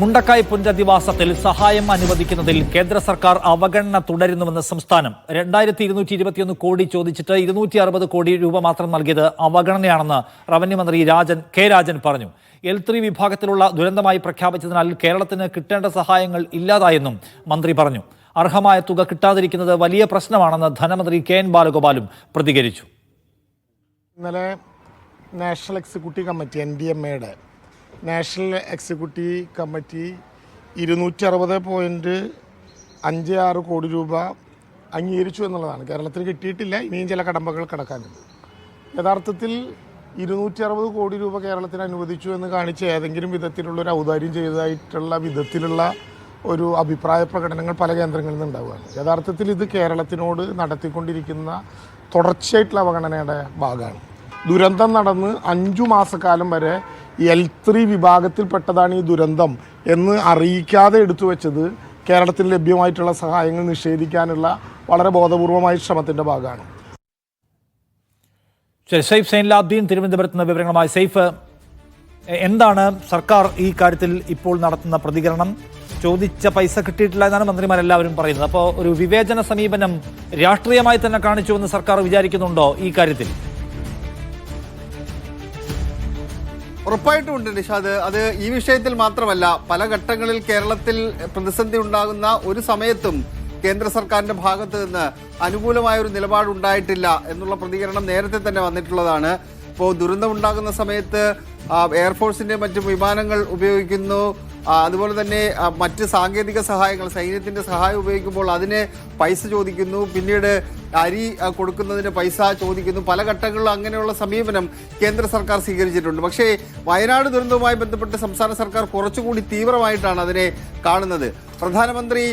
മുണ്ടക്കായ് പുനരധിവാസത്തിൽ സഹായം അനുവദിക്കുന്നതിൽ കേന്ദ്ര സർക്കാർ അവഗണന തുടരുന്നുവെന്ന് സംസ്ഥാനം. രണ്ടായിരത്തി ഇരുന്നൂറ്റി ഇരുപത്തിയൊന്ന് കോടി ചോദിച്ചിട്ട് ഇരുന്നൂറ്റി അറുപത് കോടി രൂപ മാത്രം നൽകിയത് അവഗണനയാണെന്ന് റവന്യൂ മന്ത്രി രാജൻ കെ രാജൻ പറഞ്ഞു. എൽ ത്രീ വിഭാഗത്തിലുള്ള ദുരന്തമായി പ്രഖ്യാപിച്ചതിനാൽ കേരളത്തിന് കിട്ടേണ്ട സഹായങ്ങൾ ഇല്ലാതായെന്നും മന്ത്രി പറഞ്ഞു. അർഹമായ തുക കിട്ടാതിരിക്കുന്നത് വലിയ പ്രശ്നമാണെന്ന് ധനമന്ത്രി കെ എൻ ബാലഗോപാലും പ്രതികരിച്ചു. ഇന്നലെ national executive committee N D M എയുടെ നാഷണൽ എക്സിക്യൂട്ടീവ് കമ്മിറ്റി ഇരുന്നൂറ്റി അറുപത് പോയിന്റ് അഞ്ച് ആറ് കോടി രൂപ അംഗീകരിച്ചു എന്നുള്ളതാണ്. കേരളത്തിന് കിട്ടിയിട്ടില്ല ഇനിയും ചില കടമ്പകൾ കിടക്കാനുണ്ട്. യഥാർത്ഥത്തിൽ ഇരുന്നൂറ്റി അറുപത് കോടി രൂപ കേരളത്തിന് അനുവദിച്ചു എന്ന് കാണിച്ച് ഏതെങ്കിലും വിധത്തിലുള്ള ഒരു ഔദാര്യം ചെയ്തതായിട്ടുള്ള വിധത്തിലുള്ള ഒരു അഭിപ്രായ പ്രകടനങ്ങൾ പല കേന്ദ്രങ്ങളിൽ നിന്ന് ഉണ്ടാവുകയാണ് യഥാർത്ഥത്തിൽ ഇത് കേരളത്തിനോട് നടത്തിക്കൊണ്ടിരിക്കുന്ന തുടർച്ചയായിട്ടുള്ള അവഗണനയുടെ ഭാഗമാണ്. ദുരന്തം നടന്ന് അഞ്ചു മാസക്കാലം വരെ എൽ ത്രീ വിഭാഗത്തിൽപ്പെട്ടതാണ് ഈ ദുരന്തം എന്ന് അറിയിക്കാതെ എടുത്തു വെച്ചത് കേരളത്തിന് ലഭ്യമായിട്ടുള്ള സഹായങ്ങൾ നിഷേധിക്കാനുള്ള വളരെ ബോധപൂർവമായ ശ്രമത്തിന്റെ ഭാഗമാണ്. സൈഫ് സൈൻലാബ്ദീൻ തിരുവനന്തപുരത്ത് നിന്ന് വിവരങ്ങളുമായി. സൈഫ് എന്താണ് സർക്കാർ ഈ കാര്യത്തിൽ ഇപ്പോൾ നടത്തുന്ന പ്രതികരണം? ചോദിച്ച പൈസ കിട്ടിയിട്ടില്ല എന്നാണ് മന്ത്രിമാരെല്ലാവരും പറയുന്നത്. അപ്പോൾ ഒരു വിവേചന സമീപനം രാഷ്ട്രീയമായി തന്നെ കാണിച്ചു എന്ന് സർക്കാർ വിചാരിക്കുന്നുണ്ടോ ഈ കാര്യത്തിൽ? ഉറപ്പായിട്ടും ഉണ്ട് നിഷാദ് അത് ഈ വിഷയത്തിൽ മാത്രമല്ല പല ഘട്ടങ്ങളിൽ കേരളത്തിൽ പ്രതിസന്ധി ഉണ്ടാകുന്ന ഒരു സമയത്തും കേന്ദ്ര സർക്കാരിന്റെ ഭാഗത്ത് നിന്ന് അനുകൂലമായ ഒരു നിലപാട് ഉണ്ടായിട്ടില്ല എന്നുള്ള പ്രതികരണം നേരത്തെ തന്നെ വന്നിട്ടുള്ളതാണ്. ഇപ്പോൾ ദുരന്തം ഉണ്ടാകുന്ന സമയത്ത് എയർഫോഴ്സിന്റെ മറ്റും വിമാനങ്ങൾ ഉപയോഗിക്കുന്നു. അതുപോലെ തന്നെ മറ്റ് സാങ്കേതിക സഹായങ്ങൾ സൈന്യത്തിന്റെ സഹായം ഉപയോഗിക്കുമ്പോൾ അതിന് പൈസ ചോദിക്കുന്നു. പിന്നീട് അരി കൊടുക്കുന്നതിന് പൈസ ചോദിക്കുന്നു. പല ഘട്ടങ്ങളിലും അങ്ങനെയുള്ള സമീപനം കേന്ദ്ര സർക്കാർ സ്വീകരിച്ചിട്ടുണ്ട്. പക്ഷേ വയനാട് ദുരന്തവുമായി ബന്ധപ്പെട്ട് സംസ്ഥാന സർക്കാർ കുറച്ചുകൂടി തീവ്രമായിട്ടാണ് അതിനെ കാണുന്നത്. പ്രധാനമന്ത്രി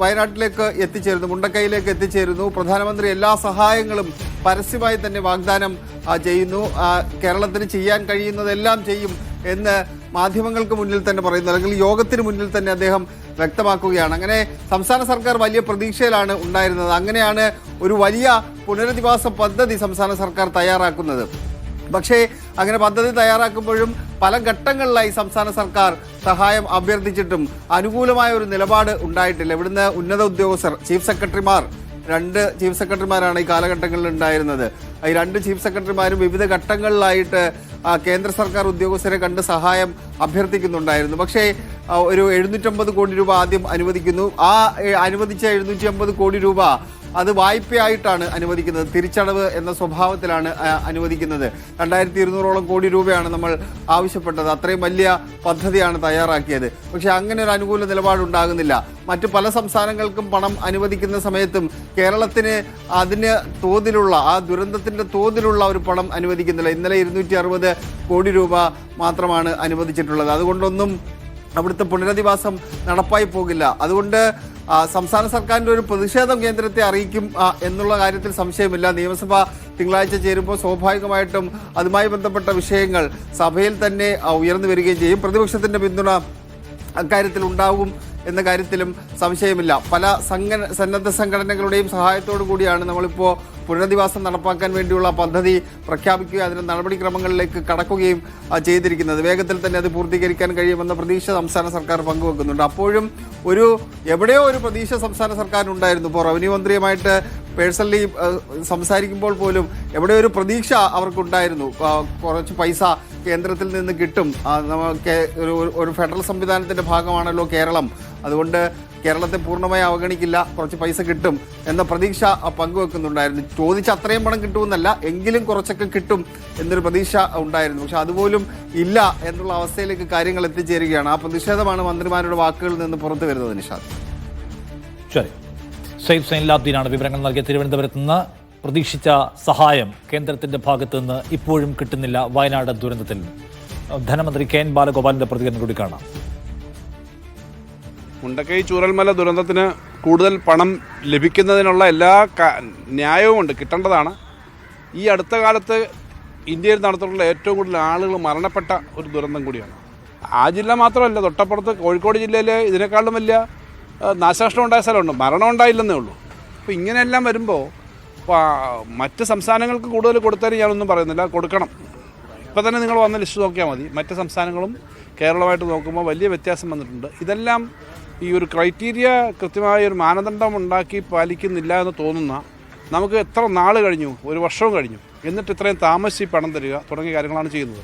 വയനാട്ടിലേക്ക് എത്തിച്ചേരുന്നു മുണ്ടക്കൈയിലേക്ക് എത്തിച്ചേരുന്നു. പ്രധാനമന്ത്രി എല്ലാ സഹായങ്ങളും പരസ്യമായി തന്നെ വാഗ്ദാനം ചെയ്യുന്നു. കേരളത്തിന് ചെയ്യാൻ കഴിയുന്നതെല്ലാം ചെയ്യും എന്ന് മാധ്യമങ്ങൾക്ക് മുന്നിൽ തന്നെ പറയുന്നത് അല്ലെങ്കിൽ യോഗത്തിന് മുന്നിൽ തന്നെ അദ്ദേഹം വ്യക്തമാക്കുകയാണ്. അങ്ങനെ സംസ്ഥാന സർക്കാർ വലിയ പ്രതീക്ഷയിലാണ് ഉണ്ടായിരുന്നത്. അങ്ങനെയാണ് ഒരു വലിയ പുനരധിവാസ പദ്ധതി സംസ്ഥാന സർക്കാർ തയ്യാറാക്കുന്നത്. പക്ഷേ അങ്ങനെ പദ്ധതി തയ്യാറാക്കുമ്പോഴും പല ഘട്ടങ്ങളിലായി സംസ്ഥാന സർക്കാർ സഹായം അഭ്യർത്ഥിച്ചിട്ടും അനുകൂലമായ ഒരു നിലപാട് ഉണ്ടായിട്ടില്ല. ഇവിടുന്ന് ഉന്നത ഉദ്യോഗസ്ഥർ ചീഫ് സെക്രട്ടറിമാർ രണ്ട് ചീഫ് സെക്രട്ടറിമാരാണ് ഈ കാലഘട്ടങ്ങളിൽ ഉണ്ടായിരുന്നത്. ഈ രണ്ട് ചീഫ് സെക്രട്ടറിമാരും വിവിധ ഘട്ടങ്ങളിലായിട്ട് കേന്ദ്ര സർക്കാർ ഉദ്യോഗസ്ഥരെ കണ്ട് സഹായം അഭ്യർത്ഥിക്കുന്നുണ്ടായിരുന്നു. പക്ഷേ ഒരു എഴുന്നൂറ്റമ്പത് കോടി രൂപ ആദ്യം അനുവദിക്കുന്നു. ആ അനുവദിച്ച എഴുന്നൂറ്റി കോടി രൂപ അത് വായ്പയായിട്ടാണ് അനുവദിക്കുന്നത്. തിരിച്ചടവ് എന്ന സ്വഭാവത്തിലാണ് അനുവദിക്കുന്നത്. രണ്ടായിരത്തി ഇരുന്നൂറോളം കോടി രൂപയാണ് നമ്മൾ ആവശ്യപ്പെട്ടത്. അത്രയും വലിയ പദ്ധതിയാണ് തയ്യാറാക്കിയത്. പക്ഷേ അങ്ങനെ ഒരു അനുകൂല നിലപാടുണ്ടാകുന്നില്ല. മറ്റു പല സംസ്ഥാനങ്ങൾക്കും പണം അനുവദിക്കുന്ന സമയത്തും കേരളത്തിന് അതിന് തോതിലുള്ള ആ ദുരന്തത്തിന്റെ തോതിലുള്ള ഒരു പണം അനുവദിക്കുന്നില്ല. ഇന്നലെ ഇരുന്നൂറ്റി കോടി രൂപ മാത്രമാണ് അനുവദിച്ചിട്ടുള്ളത്. അതുകൊണ്ടൊന്നും അവിടുത്തെ പുനരധിവാസം നടപ്പായി പോകില്ല. അതുകൊണ്ട് സംസ്ഥാന സർക്കാരിന്റെ ഒരു പ്രതിഷേധം കേന്ദ്രത്തെ അറിയിക്കും എന്നുള്ള കാര്യത്തിൽ സംശയമില്ല. നിയമസഭ തിങ്കളാഴ്ച ചേരുമ്പോൾ സ്വാഭാവികമായിട്ടും അതുമായി ബന്ധപ്പെട്ട വിഷയങ്ങൾ സഭയിൽ തന്നെ ഉയർന്നു വരികയും ചെയ്യും. പ്രതിപക്ഷത്തിന്റെ പിന്തുണ അക്കാര്യത്തിൽ ഉണ്ടാകും എന്ന കാര്യത്തിലും സംശയമില്ല. പല സംഘ സന്നദ്ധ സംഘടനകളുടെയും സഹായത്തോടു കൂടിയാണ് നമ്മളിപ്പോൾ പുനരധിവാസം നടപ്പാക്കാൻ വേണ്ടിയുള്ള പദ്ധതി പ്രഖ്യാപിക്കുകയും അതിന് നടപടിക്രമങ്ങളിലേക്ക് കടക്കുകയും ചെയ്തിരിക്കുന്നത്. വേഗത്തിൽ തന്നെ അത് പൂർത്തീകരിക്കാൻ കഴിയുമെന്ന പ്രതീക്ഷ സംസ്ഥാന സർക്കാർ പങ്കുവെക്കുന്നുണ്ട്. അപ്പോഴും ഒരു എവിടെയോ ഒരു പ്രതീക്ഷ സംസ്ഥാന സർക്കാരിനുണ്ടായിരുന്നു. ഇപ്പോൾ റവന്യൂ മന്ത്രിയുമായിട്ട് പേഴ്സണലി സംസാരിക്കുമ്പോൾ പോലും എവിടെ ഒരു പ്രതീക്ഷ അവർക്കുണ്ടായിരുന്നു. കുറച്ച് പൈസ കേന്ദ്രത്തിൽ നിന്ന് കിട്ടും. ഒരു ഫെഡറൽ സംവിധാനത്തിന്റെ ഭാഗമാണല്ലോ കേരളം. അതുകൊണ്ട് കേരളത്തെ പൂർണമായി അവഗണിക്കില്ല കുറച്ച് പൈസ കിട്ടും എന്ന പ്രതീക്ഷ പങ്കുവെക്കുന്നുണ്ടായിരുന്നു. ചോദിച്ച അത്രയും പണം കിട്ടുമെന്നല്ല എങ്കിലും കുറച്ചൊക്കെ കിട്ടും എന്നൊരു പ്രതീക്ഷ ഉണ്ടായിരുന്നു. പക്ഷെ അതുപോലും ഇല്ല എന്നുള്ള അവസ്ഥയിലേക്ക് കാര്യങ്ങൾ എത്തിച്ചേരുകയാണ്. ആ പ്രതിഷേധമാണ് മന്ത്രിമാരുടെ വാക്കുകളിൽ നിന്ന് പുറത്തു വരുന്നത് നിഷാദ്. ശരി. സൈഫ് സൈൻലാബ്ദീനാണ് വിവരങ്ങൾ നൽകിയ തിരുവനന്തപുരത്ത് നിന്ന്. പ്രതീക്ഷിച്ച സഹായം കേന്ദ്രത്തിന്റെ ഭാഗത്ത് നിന്ന് ഇപ്പോഴും കിട്ടുന്നില്ല വയനാട് ദുരന്തത്തിൽ. ധനമന്ത്രി കെ എൻ ബാലഗോപാലിന്റെ പ്രതികരണം കൂടി കാണാം. മുണ്ടക്കൈ ചൂരൽമല ദുരന്തത്തിന് കൂടുതൽ പണം ലഭിക്കുന്നതിനുള്ള എല്ലാ ന്യായവും ഉണ്ട് കിട്ടേണ്ടതാണ്. ഈ അടുത്ത കാലത്ത് ഇന്ത്യയിൽ നടത്തിയിട്ടുള്ള ഏറ്റവും കൂടുതൽ ആളുകൾ മരണപ്പെട്ട ഒരു ദുരന്തം കൂടിയാണ്. ആ ജില്ല മാത്രമല്ല തൊട്ടപ്പുറത്ത് കോഴിക്കോട് ജില്ലയിൽ ഇതിനേക്കാളും വലിയ നാശനഷ്ടം ഉണ്ടായ സ്ഥലമുണ്ട്. മരണം ഉണ്ടായില്ലെന്നേ ഉള്ളൂ. അപ്പോൾ ഇങ്ങനെയെല്ലാം വരുമ്പോൾ മറ്റ് സംസ്ഥാനങ്ങൾക്ക് കൂടുതൽ കൊടുത്തതിന് ഞാനൊന്നും പറയുന്നില്ല. കൊടുക്കണം. ഇപ്പം തന്നെ നിങ്ങൾ വന്ന ലിസ്റ്റ് നോക്കിയാൽ മതി. മറ്റ് സംസ്ഥാനങ്ങളും കേരളമായിട്ട് നോക്കുമ്പോൾ വലിയ വ്യത്യാസം വന്നിട്ടുണ്ട്. ഇതെല്ലാം ഈ ഒരു ക്രൈറ്റീരിയ കൃത്യമായ ഒരു മാനദണ്ഡം ഉണ്ടാക്കി പാലിക്കുന്നില്ല എന്ന് തോന്നുന്ന നമുക്ക് എത്ര നാൾ കഴിഞ്ഞു? ഒരു വർഷവും കഴിഞ്ഞു. എന്നിട്ട് ഇത്രയും താമസിച്ച് പണം തരിക തുടങ്ങിയ കാര്യങ്ങളാണ് ചെയ്യുന്നത്.